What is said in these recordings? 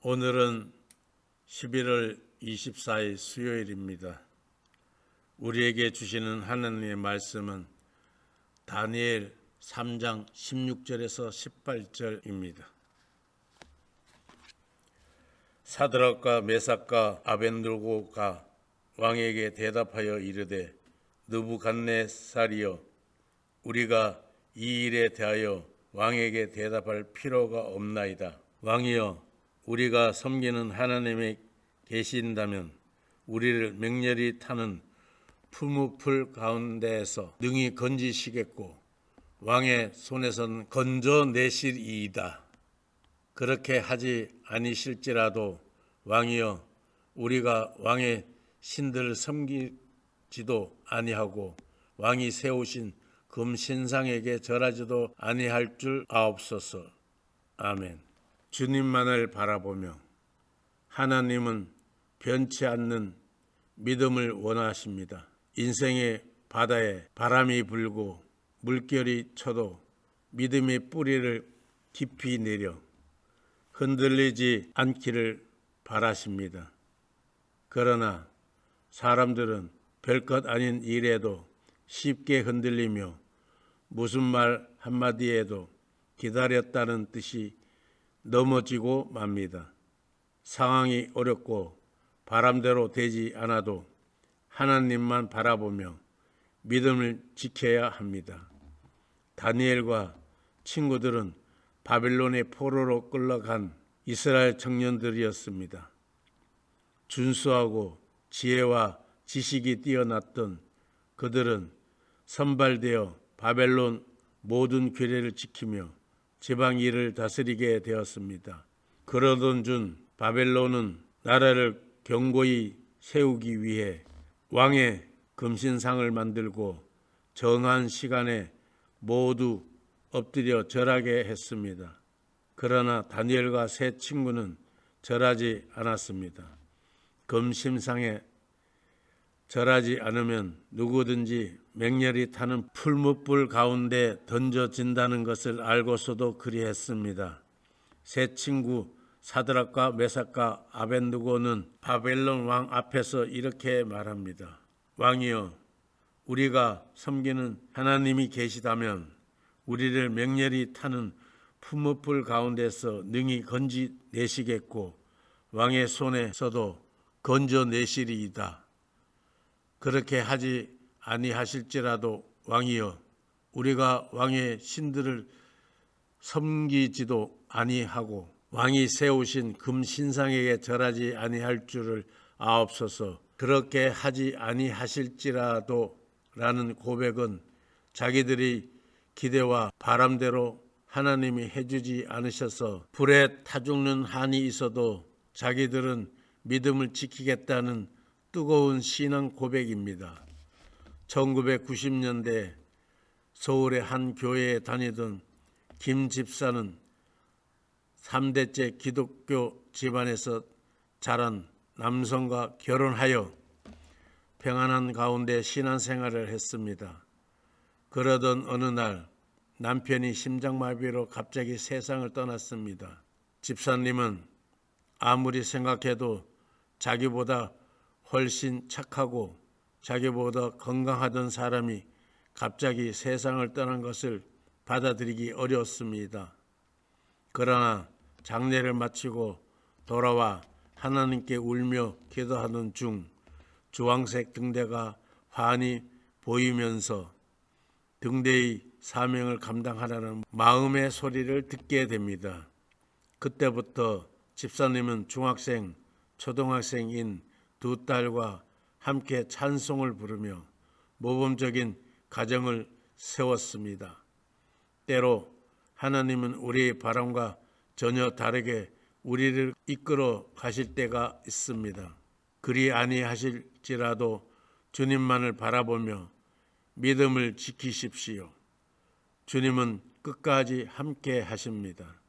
오늘은 11월 24일 수요일입니다. 우리에게 주시는 하나님의 말씀은 다니엘 3장 16절에서 18절입니다. 사드락과 메삭과 아벤들고가 왕에게 대답하여 이르되 느부갓네살이여 우리가 이 일에 대하여 왕에게 대답할 필요가 없나이다. 왕이여 우리가 섬기는 하나님이 계신다면 우리를 맹렬히 타는 풀무풀 가운데에서 능히 건지시겠고 왕의 손에선 건져내실이이다. 그렇게 하지 아니실지라도 왕이여 우리가 왕의 신들을 섬기지도 아니하고 왕이 세우신 금신상에게 절하지도 아니할 줄 아옵소서. 아멘. 주님만을 바라보며 하나님은 변치 않는 믿음을 원하십니다. 인생의 바다에 바람이 불고 물결이 쳐도 믿음의 뿌리를 깊이 내려 흔들리지 않기를 바라십니다. 그러나 사람들은 별것 아닌 일에도 쉽게 흔들리며 무슨 말 한마디에도 기다렸다는 뜻이 넘어지고 맙니다. 상황이 어렵고 바람대로 되지 않아도 하나님만 바라보며 믿음을 지켜야 합니다. 다니엘과 친구들은 바벨론의 포로로 끌려간 이스라엘 청년들이었습니다. 준수하고 지혜와 지식이 뛰어났던 그들은 선발되어 바벨론 모든 규례를 지키며 지방 일을 다스리게 되었습니다. 그러던 중 바벨론은 나라를 견고히 세우기 위해 왕의 금신상을 만들고 정한 시간에 모두 엎드려 절하게 했습니다. 그러나 다니엘과 세 친구는 절하지 않았습니다. 금심상에 절하지 않으면 누구든지 맹렬히 타는 풀무불 가운데 던져진다는 것을 알고서도 그리했습니다. 세 친구 사드락과 메삭과 아벤누고는 바벨론 왕 앞에서 이렇게 말합니다. 왕이여, 우리가 섬기는 하나님이 계시다면 우리를 맹렬히 타는 풀무불 가운데서 능히 건지내시겠고 왕의 손에서도 건져내시리이다. 그렇게 하지 아니하실지라도 왕이여 우리가 왕의 신들을 섬기지도 아니하고 왕이 세우신 금 신상에게 절하지 아니할 줄을 아옵소서. 그렇게 하지 아니하실지라도 라는 고백은 자기들이 기대와 바람대로 하나님이 해주지 않으셔서 불에 타 죽는 한이 있어도 자기들은 믿음을 지키겠다는 뜨거운 신앙 고백입니다. 1990년대 서울의 한 교회에 다니던 김 집사는 3대째 기독교 집안에서 자란 남성과 결혼하여 평안한 가운데 신앙생활을 했습니다. 그러던 어느 날 남편이 심장마비로 갑자기 세상을 떠났습니다. 집사님은 아무리 생각해도 자기보다 훨씬 착하고 자기보다 건강하던 사람이 갑자기 세상을 떠난 것을 받아들이기 어려웠습니다. 그러나 장례를 마치고 돌아와 하나님께 울며 기도하는 중 주황색 등대가 환히 보이면서 등대의 사명을 감당하라는 마음의 소리를 듣게 됩니다. 그때부터 집사님은 중학생, 초등학생인 두 딸과 함께 찬송을 부르며 모범적인 가정을 세웠습니다. 때로 하나님은 우리의 바람과 전혀 다르게 우리를 이끌어 가실 때가 있습니다. 그리 아니하실지라도 주님만을 바라보며 믿음을 지키십시오. 주님은 끝까지 함께 하십니다.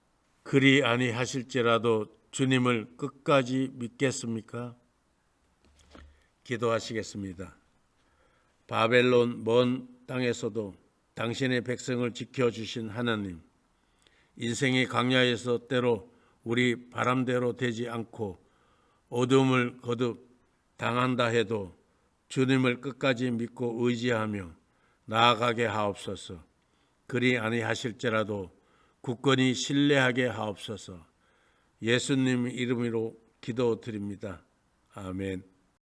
그리 아니하실지라도 주님을 끝까지 믿겠습니까? 기도하시겠습니다. 바벨론 먼 땅에서도 당신의 백성을 지켜주신 하나님, 인생의 강야에서 때로 우리 바람대로 되지 않고 어둠을 거듭 당한다 해도 주님을 끝까지 믿고 의지하며 나아가게 하옵소서. 그리 아니하실지라도 굳건히 신뢰하게 하옵소서. 예수님 이름으로 기도드립니다. 아멘.